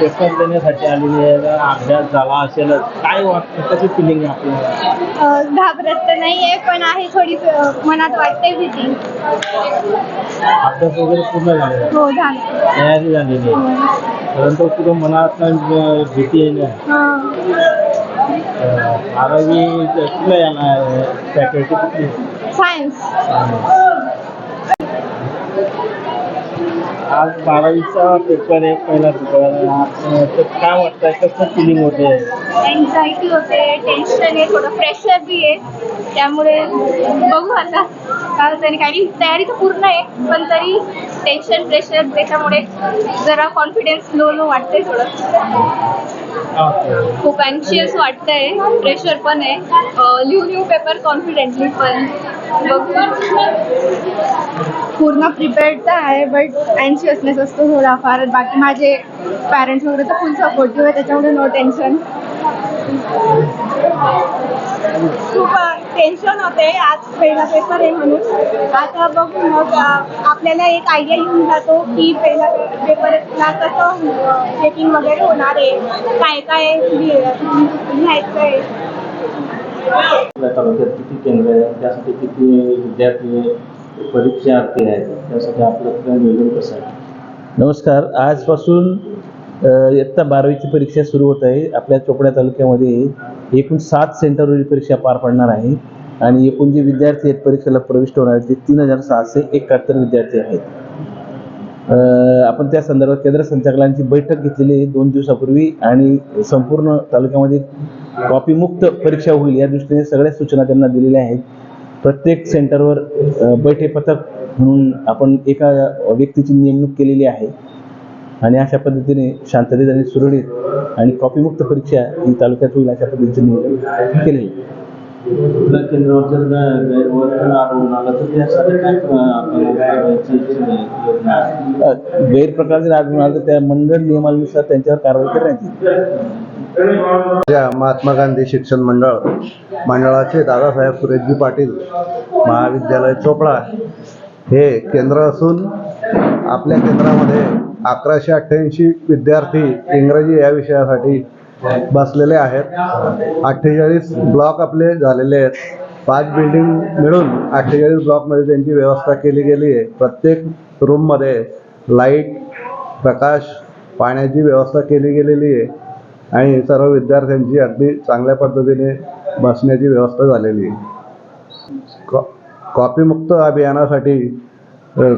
Paper देण्यासाठी आलेले आहे. अभ्यास झाला असेल काय वाटतं? कशी फिलिंग आहे आपल्याला अ, घाबरत तर नाहीये पण आहे थोडी अ, मनात वाटते भीती. अभ्यास वगैरे पूर्ण झालेला आहे हो झालं. तयारी झालेली आहे. परंतु पुढे मनात भीती आहे ना? अं, बारावी कुठल्या याला फॅकल्टी कुठली? सायन्स आज बारावीचा पेपर आहे पहिला पेपर. तर काय वाटतंय कसं फिलिंग होते? एन्झायटी होते टेन्शन आहे थोडं प्रेशर बी आहे. त्यामुळे बघू आता काय तरी काही तयारी तर पूर्ण आहे पण तरी टेन्शन प्रेशर त्याच्यामुळे जरा कॉन्फिडन्स लो लो वाटतंय थोडं. खूप अँशियस वाटतंय प्रेशर पण आहे. अं, लिहून लिहू पेपर कॉन्फिडेंटली पण. पूर्ण प्रिपेअर्ड तर आहे बट अँशियसनेस असतो थोडाफार बाकी माझे पॅरेंट्स वगैरे तर फुल सपोर्टिव्ह आहे त्याच्यामुळे नो टेन्शन खूप टेन्शन होते. आज पहिला पेपर आहे म्हणून. आता बघू मग आपल्याला एक आयडिया येऊन जातो की पहिला पेपरला कसं चेकिंग वगैरे होणार आहे. काय काय लिहायचं आहे आपल्या तालुक्यात किती केंद्र आहे त्यासाठी किती विद्यार्थी परीक्षार्थी आहेत? त्यासाठी आपलं नियोजन कसं आहे? नमस्कार. आजपासून इयत्ता बारावीची परीक्षा सुरू होत आहे. आपल्या चोपड्या तालुक्यामध्ये एकूण सात सेंटरवरील परीक्षा पार पडणार आहे. आणि एकूण जे विद्यार्थी आहेत परीक्षेला प्रविष्ट होणार आहेत ते तीन हजार सहाशे एकाहत्तर विद्यार्थी आहेत. आपण त्या संदर्भात केंद्र संचालकांची बैठक घेतलेली दोन दिवसापूर्वी आणि संपूर्ण तालुक्यामध्ये कॉपीमुक्त परीक्षा होईल या दृष्टीने सगळ्या सूचना त्यांना दिलेल्या आहेत. प्रत्येक सेंटरवर बैठे पथक म्हणून आपण एका व्यक्तीची नेमणूक केलेली आहे. आणि अशा पद्धतीने शांततेत आणि सुरळीत आणि कॉपीमुक्त परीक्षा ही तालुक्यात होईल अशा पद्धतीचे नियोजन केलेलं आहे. केंद्रावर जर गैरवर्तन आढळून आलं तर त्यासाठी काय अ, गैरप्रकार जर आढळून आलं तर त्या मंडळ नियमानुसार त्यांच्यावर कारवाई करण्यात येईल ज्या महात्मा गांधी शिक्षण मंडळ मंडळाचे दादासाहेब सुरेशजी पाटील महाविद्यालय चोपडा हे केंद्र असून आपल्या केंद्रामध्ये अकराशे अठ्ठ्याऐंशी विद्यार्थी इंग्रजी या विषयासाठी बसलेले आहेत. अठ्ठेचाळीस ब्लॉक आपले झालेले आहेत. पाच बिल्डिंग मिळून अठ्ठेचाळीस ब्लॉकमध्ये त्यांची व्यवस्था केली गेली आहे. प्रत्येक रूममध्ये लाइट प्रकाश पाण्याची व्यवस्था केली गेलेली आहे. आणि सर्व विद्यार्थ्यांची अगदी चांगल्या पद्धतीने बसण्याची व्यवस्था झालेली आहे. कॉ कॉपीमुक्त अभियानासाठी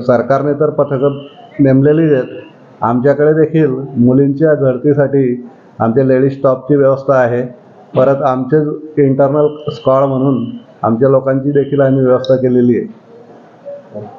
सरकारने तर पथकं नेमलेलीच आहेत. आमच्याकडे देखील मुलींच्या झडतीसाठी आमच्या लेडीज स्टॉपची व्यवस्था आहे. परत आमचेच इंटरनल स्कॉड म्हणून आमच्या लोकांची देखील आम्ही व्यवस्था केलेली आहे.